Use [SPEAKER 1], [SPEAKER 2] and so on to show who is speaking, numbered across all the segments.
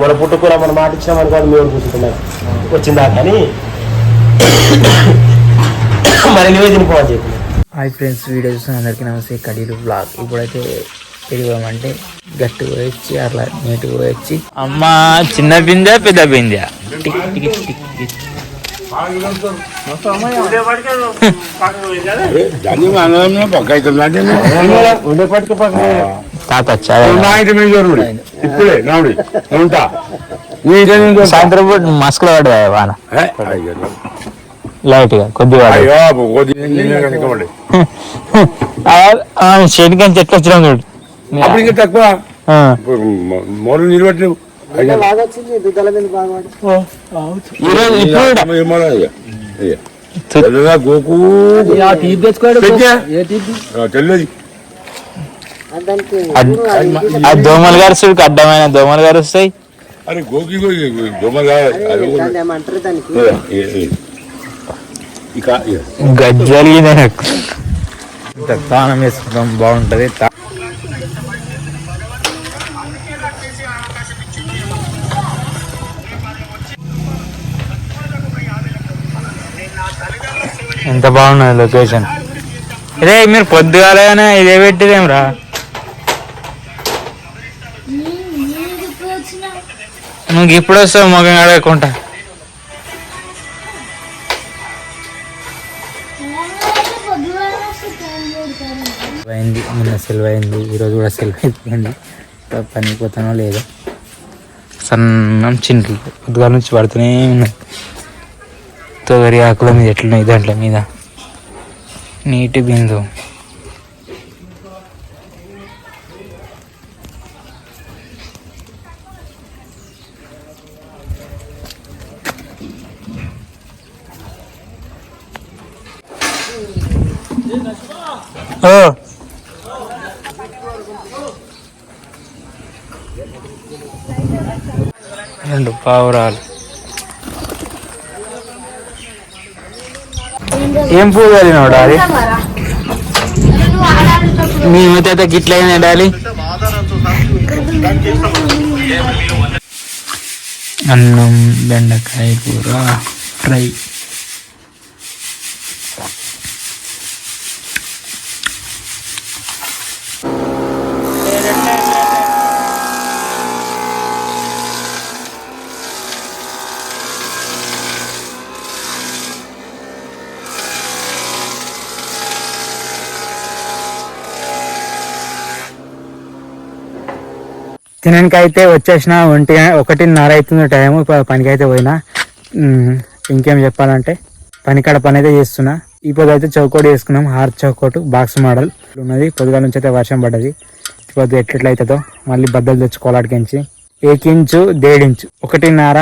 [SPEAKER 1] మన పుట్టుకూర మన మాట ఇచ్చినా మనకు అది మేము కూర్చుంటున్నాం. వచ్చిందా కానీ మరి నువ్వే చెప్పి
[SPEAKER 2] హాయ్ ఫ్రెండ్స్ వీడియో చూసిన అందరికీ నమస్తే. కడీలు బ్లాగ్. ఇప్పుడైతే పెరిగామంటే గట్టి పోయొచ్చి అట్లా నీట్గా పోయొచ్చి.
[SPEAKER 3] అమ్మ చిన్న బిందె పెద్ద బిందె.
[SPEAKER 2] టిక్ టిక్ టిక్ టిక్
[SPEAKER 4] దాన్ని మనం పక్క
[SPEAKER 3] చాలా
[SPEAKER 4] ఇప్పుడే ఉంటా నీటే
[SPEAKER 3] సాయంత్రం పూట మస్కులో వాన. లైట్గా కొద్దిగా ఆ, శనికని చెట్లు వచ్చినాం చూడు.
[SPEAKER 4] అప్పుడు ఇంకా తక్కువ?
[SPEAKER 3] ఆ,
[SPEAKER 4] మూడు నీళ్ళు పట్టినావు.
[SPEAKER 1] బాగా వచ్చింది దుద్దల మీద బాగా పడి.
[SPEAKER 3] ఈరోజు ఇప్పుడు
[SPEAKER 4] తెల్లదా గోకు. తెల్లది.
[SPEAKER 3] ఆ దోమలు గారు చూడు అడ్డమైన దోమలు గారు వస్తాయి.
[SPEAKER 4] అరే గోకి ఇక.
[SPEAKER 3] గజ్జలిగింది నాకు
[SPEAKER 2] స్నానం వేసుకుంటాం బాగుంటది.
[SPEAKER 3] ఎంత బాగున్నది లొకేషన్. ఇదే మీరు పొద్దుగాలనే ఇదే పెట్టిదేం రా? నువ్వు ఇప్పుడు వస్తావు మొగం అడగకుండా
[SPEAKER 2] అయింది నిన్న సెలవు అయింది ఈరోజు కూడా సెలవు అయిపోయింది. పనికి పోతానో లేదో.
[SPEAKER 3] సన్నం చింట్లు పొద్దుగాల నుంచి పడుతూనే ఉన్నాయి తొగరి ఆకుల మీద ఎట్లున్నాయి దాంట్ల మీద? నీటి బిందు రెండు పావురాలు. ఏం పువ్వు కలిగినాడు అది మీ మధ్య గిట్ల డాలి అన్నం బెండకాయ కూర ఫ్రై.
[SPEAKER 2] తినడానికి అయితే వచ్చేసిన ఒంటి ఒకటిన్నర అవుతుంది టైము పనికి అయితే పోయినా. ఇంకేం చెప్పాలంటే పనికాడ పని అయితే చేస్తున్నా ఇప్పుడు అయితే చౌకోటి వేసుకున్నాం హార్ట్ చౌకోటు బాక్స్ మోడల్. ఉన్నది పొద్దుగా నుంచి అయితే వర్షం పడ్డది. ఇప్పుడు ఎట్లెట్లయితుందో మళ్ళీ బద్దలు తెచ్చుకోవాలి ఏకించు దేడించు ఒకటిన్నర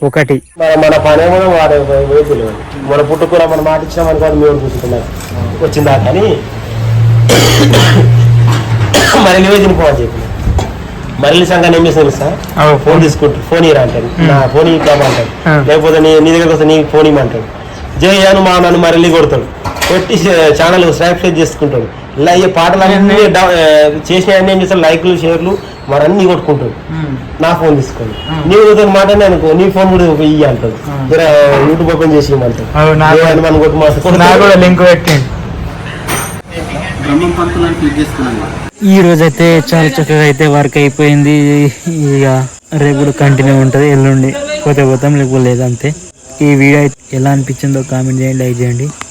[SPEAKER 2] ఒకటి.
[SPEAKER 1] మన పని కూడా వాడే పోయి మన పుట్టుకూర మన మాట ఇచ్చినా కాదు అది మేము కూర్చుంటున్నాం వచ్చిందా కానీ మరి నువ్వే తినిపోవని చెప్పి. మరలి సంఘాన్ని ఏం చేసిన సార్ ఫోన్ తీసుకుంటారు. ఫోన్ ఇరా అంటాడు నా ఫోన్ ఇద్దామంటాడు. లేకపోతే నీ నీ దగ్గరకు వస్తే నీ ఫోన్ ఇమ్మంటాడు. జయాను మా నన్ను మరలి కొడతాడు. కొట్టి ఛానల్ సబ్స్క్రైబ్ చేసుకుంటాడు. ఇలా ఈ పాటలు అన్ని చేసిన అన్ని ఏం చేస్తాడు లైక్లు షేర్లు మరి అన్ని కొట్టుకుంటాడు నా ఫోన్ తీసుకొని నీవు నీతో మాట్లాడి అనుకో నీ ఫోన్ కూడా ఇయ్యి అంటాడు. జర యూట్యూబ్ ఓపెన్ చేసి ఇమ్మంటాడు.
[SPEAKER 3] అవు నాకు
[SPEAKER 1] ఏ అని మనం కొట్టు
[SPEAKER 3] ఈ రోజు అయితే
[SPEAKER 2] ఈ రోజైతే చాలా చక్కగా అయితే వర్క్ అయిపోయింది. ఇక రేపు కంటిన్యూ ఉంటుంది. ఎల్లుండి పోతే పోతాం లేకపోతే లేదంతే. ఈ వీడియో అయితే ఎలా అనిపించిందో కామెంట్ చేయండి లైక్ చేయండి.